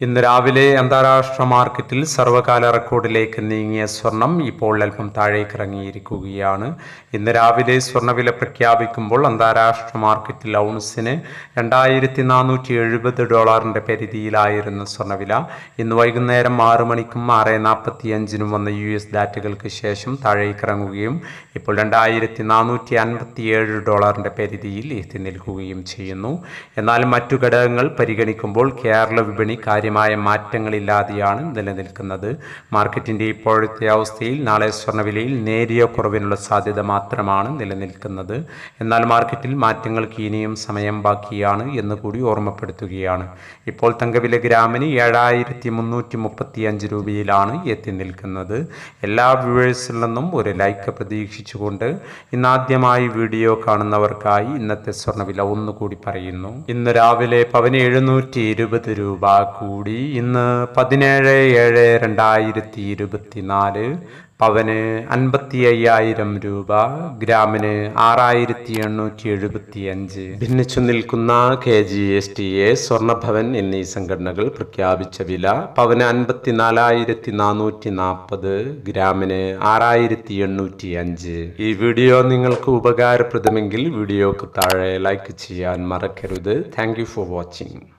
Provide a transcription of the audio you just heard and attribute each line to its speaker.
Speaker 1: ഇന്ന് രാവിലെ അന്താരാഷ്ട്ര മാർക്കറ്റിൽ സർവകാല റെക്കോർഡിലേക്ക് നീങ്ങിയ സ്വർണം ഇപ്പോൾ അല്പം താഴേക്ക് ഇറങ്ങിയിരിക്കുകയാണ് ഇന്ന് രാവിലെ സ്വർണവില പ്രഖ്യാപിക്കുമ്പോൾ അന്താരാഷ്ട്ര മാർക്കറ്റിൽ ഔൺസിന് രണ്ടായിരത്തി നാനൂറ്റി എഴുപത് ഡോളറിന്റെ പരിധിയിലായിരുന്നു സ്വർണവില ഇന്ന് വൈകുന്നേരം ആറ് മണിക്കും ആറ് നാൽപ്പത്തി അഞ്ചിനും വന്ന യു എസ് ഡാറ്റകൾക്ക് ശേഷം താഴേക്ക് ഇറങ്ങുകയും ഇപ്പോൾ രണ്ടായിരത്തി നാനൂറ്റി അൻപത്തി ഏഴ് ഡോളറിന്റെ പരിധിയിൽ എത്തി നിൽക്കുകയും ചെയ്യുന്നു. എന്നാൽ മറ്റു ഘടകങ്ങൾ പരിഗണിക്കുമ്പോൾ കേരള വിപണി കാര്യമായ മാറ്റങ്ങളില്ലാതെയാണ് നിലനിൽക്കുന്നത്. മാർക്കറ്റിന്റെ ഇപ്പോഴത്തെ അവസ്ഥയിൽ നാളെ സ്വർണവിലയിൽ നേരിയ കുറവിനുള്ള സാധ്യത മാത്രമാണ് നിലനിൽക്കുന്നത്. എന്നാൽ മാർക്കറ്റിൽ മാറ്റങ്ങൾക്ക് ഇനിയും സമയം ബാക്കിയാണ് എന്ന് കൂടി ഓർമ്മപ്പെടുത്തുകയാണ്. ഇപ്പോൾ തങ്കവില ഗ്രാമിന് ഏഴായിരത്തി മുന്നൂറ്റി മുപ്പത്തി അഞ്ച് രൂപയിലാണ് എത്തി നിൽക്കുന്നത്. എല്ലാ വ്യൂവേഴ്സിൽ നിന്നും ഒരു ലൈക്ക് പ്രതീക്ഷിച്ചുകൊണ്ട് ഇന്നാദ്യമായി വീഡിയോ കാണുന്നവർക്കായി ഇന്നത്തെ സ്വർണവില ഒന്നുകൂടി പറയുന്നു. ഇന്ന് രാവിലെ പവന് എഴുന്നൂറ്റി ഇരുപത് രൂപ കൂടി ഇന്ന് പതിനേഴ് ഏഴ് രണ്ടായിരത്തി ഇരുപത്തിനാല് പവന് അൻപത്തി അയ്യായിരം രൂപ ഗ്രാമിന് ആറായിരത്തി എണ്ണൂറ്റി എഴുപത്തി അഞ്ച്. ഭിന്നിച്ചു നിൽക്കുന്ന K G S T A Swarnabhavan എന്നീ സംഘടനകൾ പ്രഖ്യാപിച്ച വില പവന് അൻപത്തി നാലായിരത്തി നാനൂറ്റി നാൽപ്പത് ഗ്രാമിന് ആറായിരത്തി എണ്ണൂറ്റി അഞ്ച്. ഈ വീഡിയോ നിങ്ങൾക്ക് ഉപകാരപ്രദമെങ്കിൽ വീഡിയോക്ക് താഴെ ലൈക്ക് ചെയ്യാൻ മറക്കരുത്. Thank you for watching